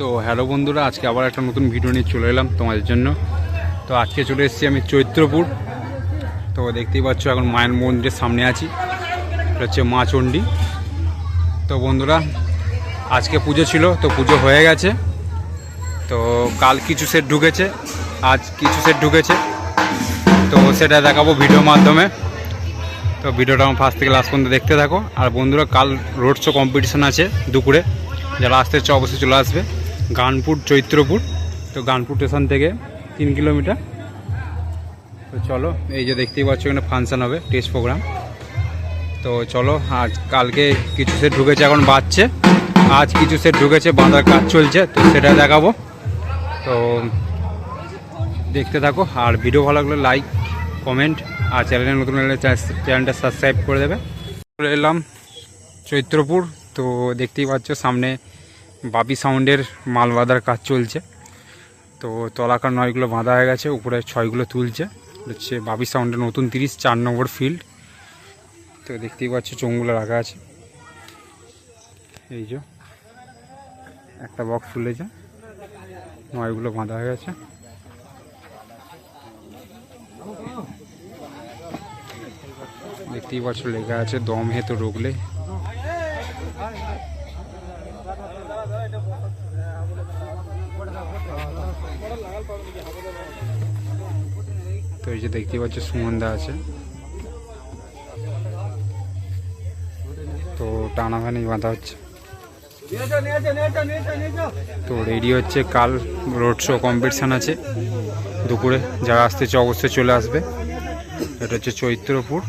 তো হ্যালো বন্ধুরা, আজকে আবার একটা নতুন ভিডিও নিয়ে চলে এলাম তোমাদের জন্য। তো আজকে চলে এসেছি আমি চৈত্রপুর। তো দেখতেই পাচ্ছ, এখন মায়ের মন্দিরের সামনে আছি। এটা হচ্ছে মা চণ্ডী। তো বন্ধুরা, আজকে পুজো ছিল, তো পুজো হয়ে গেছে। তো কাল কিছু সেট ঢুকেছে, আজ কিছু সেট ঢুকেছে। তো সেটা দেখাবো ভিডিওর মাধ্যমে। তো ভিডিওটা আমার ফার্স্ট থেকে লাস্ট পর্যন্ত দেখতে থাকো। আর বন্ধুরা, কাল রোড শো কম্পিটিশান আছে দুপুরে। যারা আসতে হচ্ছে অবশ্যই চলে আসবে। গানপুর, চৈত্রপুর। তো গানপুর স্টেশন থেকে তিন কিলোমিটার। তো চলো, এই যে দেখতেই পাচ্ছ, এখানে ফাংশান হবে, টেস্ট প্রোগ্রাম। তো চলো, আজ কালকে কিছু সেট ঢুকেছে, এখন বাজছে। আজ কিছু সেট ঢুকেছে, বাঁধার কাজ চলছে, তো সেটা দেখাবো। তো দেখতে থাকো, আর ভিডিও ভালো লাগলে লাইক কমেন্ট আর চ্যানেলে নতুন চ্যানেলটা সাবস্ক্রাইব করে দেবে। চলে এলাম চৈত্রপুর, তো দেখতেই পাচ্ছ, সামনে বাপি সাউন্ডের মাল বাঁধার কাজ চলছে। তো তলাকার নয়গুলো বাঁধা হয়ে গেছে, উপরে ছয়গুলো তুলছে। হচ্ছে বাপি সাউন্ডের নতুন তিরিশ, চার নম্বর ফিল্ড তো দেখতেই পাচ্ছ চোঙগুলো রাখা আছে। এই যে, একটা বক্স তুলেছে নয়গুলো বাঁধা হয়ে গেছে। দেখতেই পাচ্ছ লেখা আছে, দম হে তো রোগলে। তো এই দেখতেই পাচ্ছ সুমন্দা আছে। তো টানা ভ্যানেই বাঁধা হচ্ছে। তো রেডি হচ্ছে, কাল রোড শো কম্পিটিশান আছে। দুপুরে যারা আসতে চাও অবশ্যই চলে আসবে। এটা হচ্ছে চৈত্রপুর।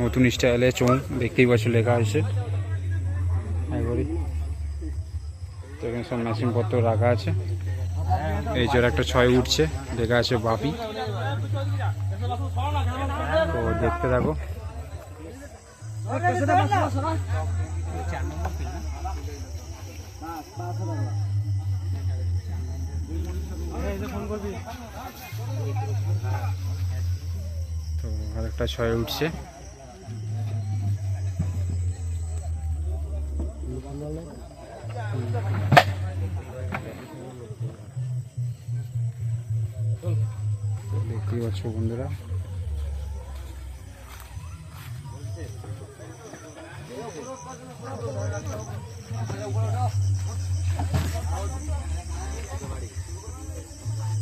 নতুন স্টাইলে চোখ দেখতেই পাচ্ছ লেখা আছে একবারই তো এখানে সব মেশিনপত্র রাখা আছে। এই যে একটা ছয় উঠছে লেখা আছে বাপি। তো দেখতে থাকো। তো আরেকটা ছয় উঠছে। দেখতেই পাচ্ছ বন্ধুরা।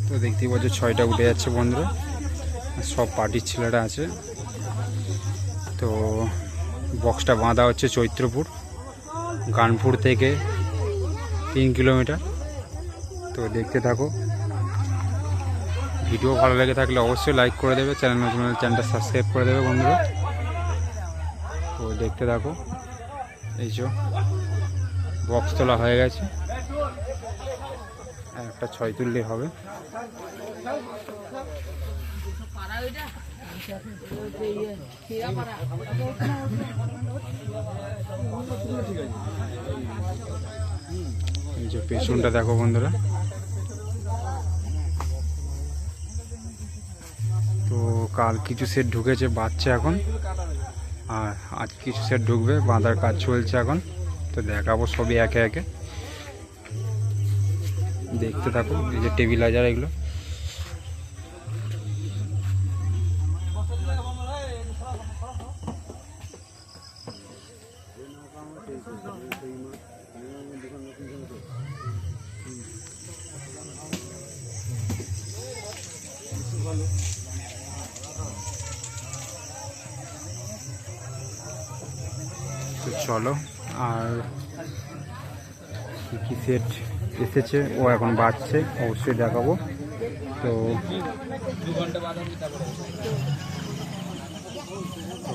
তো দেখতেই পাচ্ছ ছয়টা উঠে যাচ্ছে বন্ধুরা। সব পার্টির ছেলেরা আছে। তো বক্সটা বাঁধা হচ্ছে চৈত্রপুর, গানপুর থেকে তিন কিলোমিটার তো দেখতে থাকো। ভিডিও ভালো লেগে থাকলে অবশ্যই লাইক করে দেবে চ্যানেল নতুন চ্যানেলটা সাবস্ক্রাইব করে দেবে বন্ধুরা। তো দেখতে থাকো। এই যে বক্স তোলা হয়ে গেছে। একটা ছয় তুললেই হবে। এই যে পেছনটা দেখো বন্ধুরা। কাল কিছু সেট ঢুকেছে বাচ্চা এখন। আর আজ কিছু সেট ঢুকবে, বাঁধার কাজ চলছে এখন। তো দেখাবো সবই একে একে। দেখতে থাকো, এই যে টেবিলাইজার এগুলো। তো চলো। আর কী কী সেট এসেছে, ও এখন বাড়ছে অবশ্যই দেখাবো। তো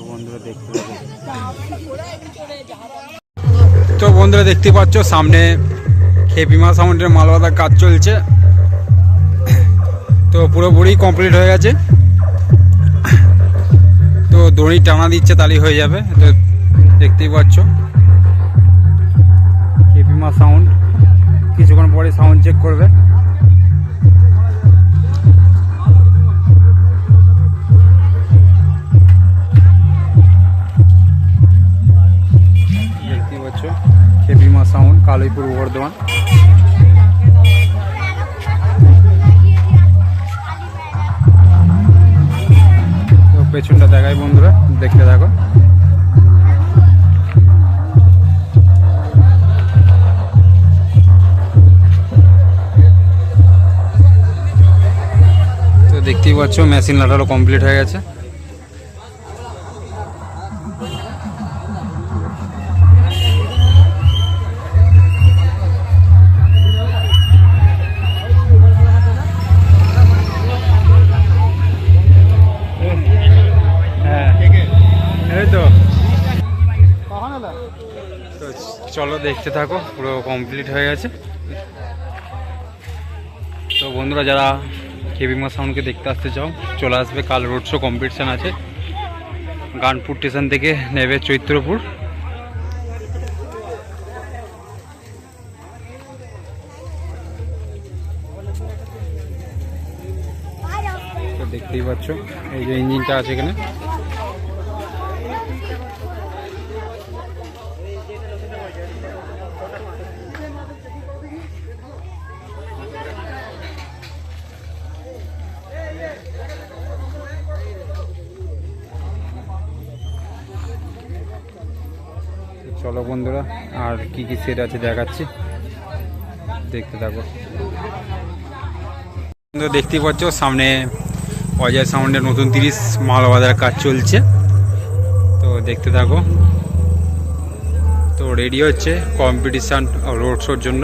বন্ধুরা দেখতে তো বন্ধুরা দেখতে পাচ্ছ, সামনে খেপিমা সাউন্ডের মালবাদার কাজ চলছে। তো পুরোপুরি কমপ্লিট হয়ে গেছে। তো দড়ি টানা দিচ্ছে তাহলেই হয়ে যাবে। তো দেখতেই পাচ্ছ। এপিমা সাউন্ড কিছুক্ষণ পরে সাউন্ড চেক করবে। দেখতেই পাচ্ছ এপিমা সাউন্ড কালইপুর বর্ধমান। পেছনটা দেখায় বন্ধুরা, দেখতে থাকো। দেখতেই পাচ্ছ মেশিন লাগানো কমপ্লিট হয়ে গেছে। হ্যাঁ চলো দেখতে থাকো, পুরো কমপ্লিট হয়ে গেছে। তো বন্ধুরা, যারা কেবিমা সাউন্ডকে দেখতে আসতে চাও, চলে আসবে কাল রোড শো কম্পিটিশান আছে। গানপুর স্টেশন থেকে নেবে চৈত্রপুর। দেখতেই পাচ্ছ, এই যে ইঞ্জিনটা আছে এখানে। চলো বন্ধুরা, আর কি কি সেট আছে দেখাচ্ছি। দেখতে থাকো। বন্ধুরা, দেখতেই পাচ্ছ, সামনে অজয় সাউন্ডের নতুন তিরিশ মাল বাজার কাজ চলছে। তো দেখতে থাকো। তো রেডি হচ্ছে কম্পিটিশান রোড শোর জন্য।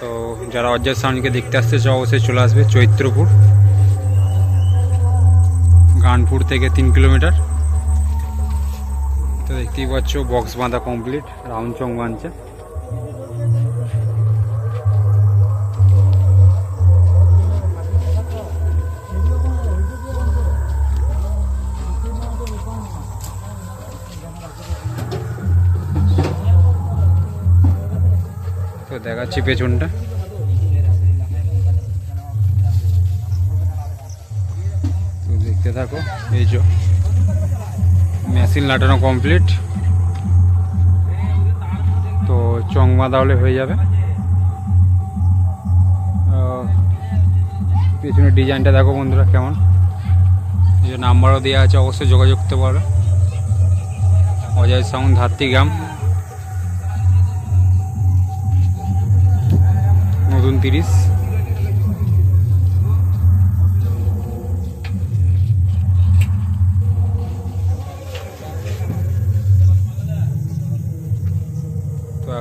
তো যারা অজয় সাউন্ডকে দেখতে আসতে চাও, অবশ্যই চলে আসবে চৈত্রপুর। গানপুর থেকে তিন কিলোমিটার। তো দেখতেই পাচ্ছ বক্স বাঁধা কমপ্লিট রাউন্ড চং বাঁধছে। তো দেখাচ্ছি পেছনটা। দেখতে থাকো, এই যে। মেশিন লাটানো কমপ্লিট তো চং বাঁধা হলে হয়ে যাবে। আহ, পেছনের ডিজাইনটা দেখো বন্ধুরা কেমন। যে নাম্বারও দেওয়া আছে অবশ্যই যোগাযোগ করতে পারো অজয় সাউন্ড ধাত্রী গ্রাম। নতুন তিরিশ।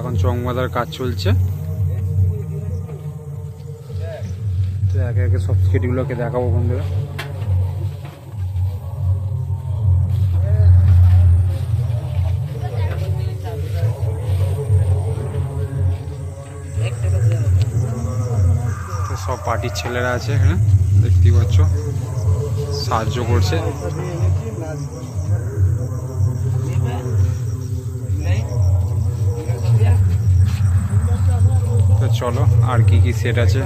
এখন চংবাদার কাজ চলছে। তো একে একে সব স্কেটগুলোকে দেখাবো বন্ধুরা। সব পার্টির ছেলেরা আছে এখানে, দেখতেই পাচ্ছ। সাহায্য করছে। চলো আর কি কি সেট আছে?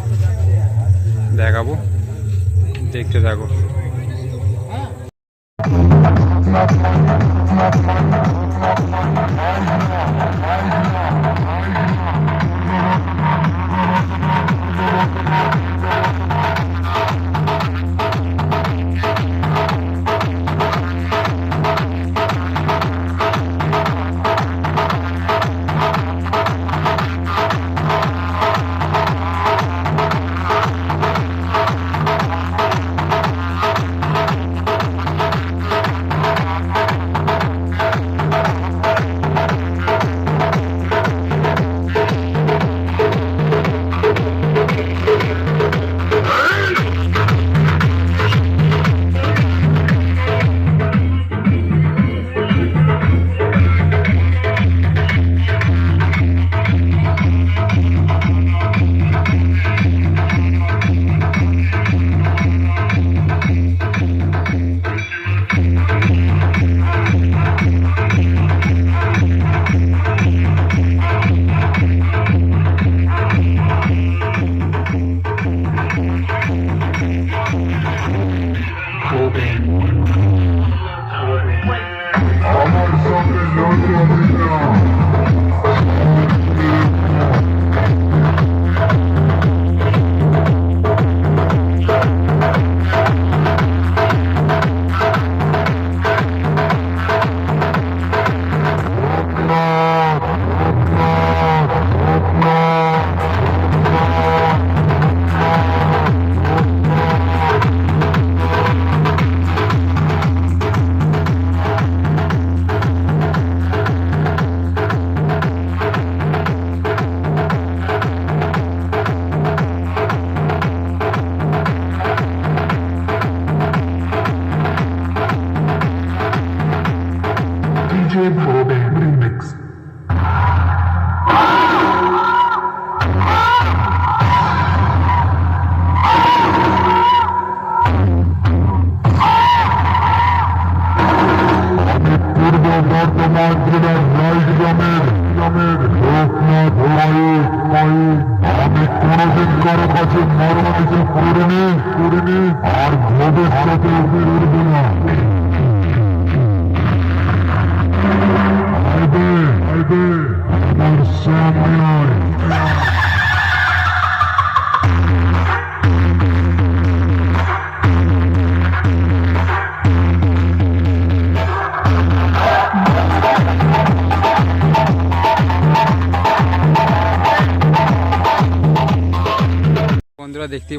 দেখাবো। দেখতে থাকো।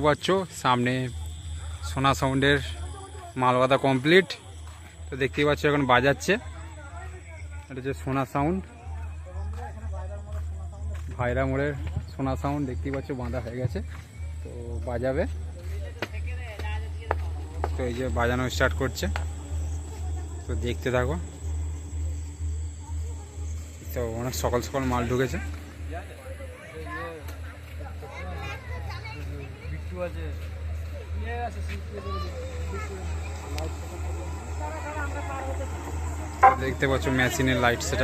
পাচ্ছ। সামনে সোনা সাউন্ডের মালবাদা কমপ্লিট তো দেখতেই পাচ্ছ এখন বাজাচ্ছে। এটা হচ্ছে সোনা সাউন্ড। ভাইরা মোড়ের সোনা সাউন্ড দেখতেই পাচ্ছ বাঁধা হয়ে গেছে। তো বাজাবে। তো এই যে বাজানো স্টার্ট করছে। তো দেখতে থাকো। তো অনেক সকাল সকাল মাল ঢুকেছে। তো দেখতে পাচ্ছ মেশিনের লাইট সেট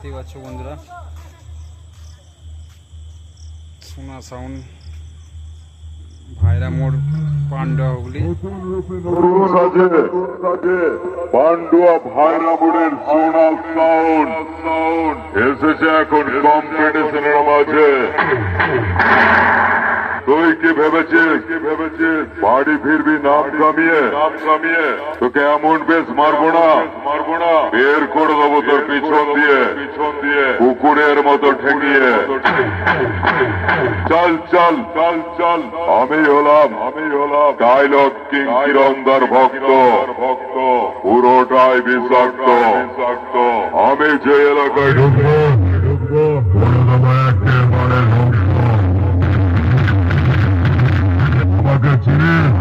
দেখতেই পাচ্ছ বন্ধুরা। সোনা সাউন্ড ভাইরা মোড় পান্ডা হুগলি। পান্ডুয়া ভাইরা মোড়ের সোনা সাউন্ড এসেছে এখন কম্পিটিশনের মাঝে। তুই কি ভেবেছিস? কি ভেবেছিস বাড়ি ফিরবি নাম কামিয়ে? নাম কামিয়ে তোকে এমন বেশ মারবো না। মারবো না বের করে দেবো তোর পিছন দিয়ে। পিছন দিয়ে কুকুরের মতো ঠেঙিয়ে চল চল চল চল। আমি হলাম আমি হলাম ডায়লগ কিং কিরন্দার ভক্ত। ভক্ত পুরোটাই বিষাক্ত বিষাক্ত। আমি যে এলাকায় ঢুকবো mm.